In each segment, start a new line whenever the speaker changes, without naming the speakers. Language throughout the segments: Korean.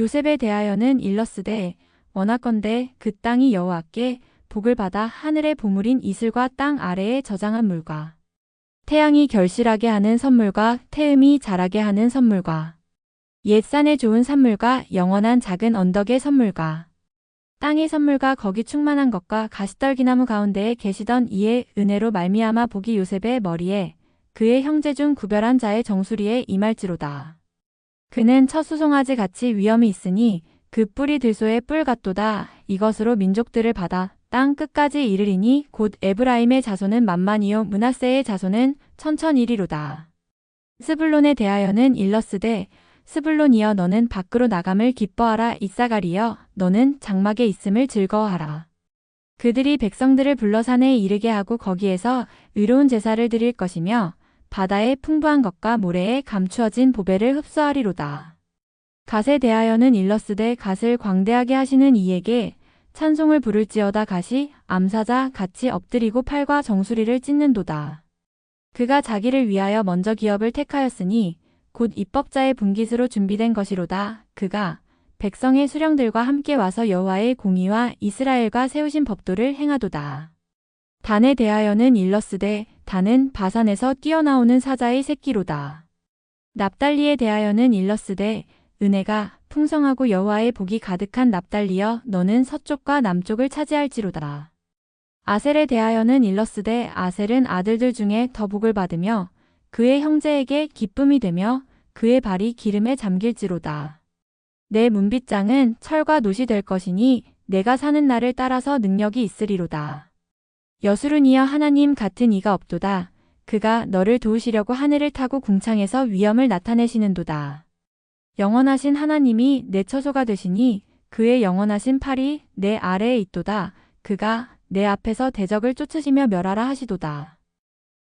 요셉에 대하여는 일러스되 원하건대 그 땅이 여호와께 복을 받아 하늘의 보물인 이슬과 땅 아래에 저장한 물과 태양이 결실하게 하는 선물과 태음이 자라게 하는 선물과 옛 산의 좋은 산물과 영원한 작은 언덕의 선물과 땅의 선물과 거기 충만한 것과 가시떨기나무 가운데에 계시던 이의 은혜로 말미암아 복이 요셉의 머리에 그의 형제 중 구별한 자의 정수리에 임할지로다. 그는 처수송아지 같이 위엄이 있으니 그 뿔이 들소의 뿔 같도다. 이것으로 민족들을 받아 땅 끝까지 이르리니 곧 에브라임의 자손은 만만이요 문하세의 자손은 천천이리로다. 스불론에 대하여는 일러스되 스불론이여 너는 밖으로 나감을 기뻐하라 이사가리여 너는 장막에 있음을 즐거워하라. 그들이 백성들을 불러 산에 이르게 하고 거기에서 의로운 제사를 드릴 것이며 바다의 풍부한 것과 모래에 감추어진 보배를 흡수하리로다. 갓에 대하여는 일러스되 갓을 광대하게 하시는 이에게 찬송을 부를지어다 갓이 암사자 같이 엎드리고 팔과 정수리를 찢는도다. 그가 자기를 위하여 먼저 기업을 택하였으니 곧 입법자의 분깃으로 준비된 것이로다. 그가 백성의 수령들과 함께 와서 여호와의 공의와 이스라엘과 세우신 법도를 행하도다. 단에 대하여는 일러스되 단은 바산에서 뛰어나오는 사자의 새끼로다. 납달리에 대하여는 일러스되 은혜가 풍성하고 여호와의 복이 가득한 납달리여 너는 서쪽과 남쪽을 차지할지로다. 아셀에 대하여는 일러스되 아셀은 아들들 중에 더 복을 받으며 그의 형제에게 기쁨이 되며 그의 발이 기름에 잠길지로다. 내 문빗장은 철과 놋이 될 것이니 내가 사는 날을 따라서 능력이 있으리로다. 여수run이여 하나님 같은 이가 없도다. 그가 너를 도우시려고 하늘을 타고 궁창에서 위엄을 나타내시는도다. 영원하신 하나님이 내 처소가 되시니 그의 영원하신 팔이 내 아래에 있도다. 그가 내 앞에서 대적을 쫓으시며 멸하라 하시도다.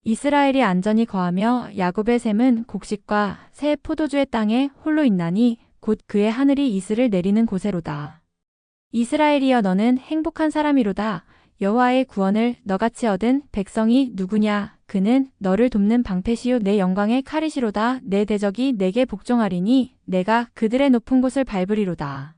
이스라엘이 안전히 거하며 야곱의 샘은 곡식과 새 포도주의 땅에 홀로 있나니 곧 그의 하늘이 이슬을 내리는 곳에로다. 이스라엘이여 너는 행복한 사람이로다. 여호와의 구원을 너같이 얻은 백성이 누구냐? 그는 너를 돕는 방패시요 내 영광의 칼이시로다. 내 대적이 내게 복종하리니 내가 그들의 높은 곳을 밟으리로다.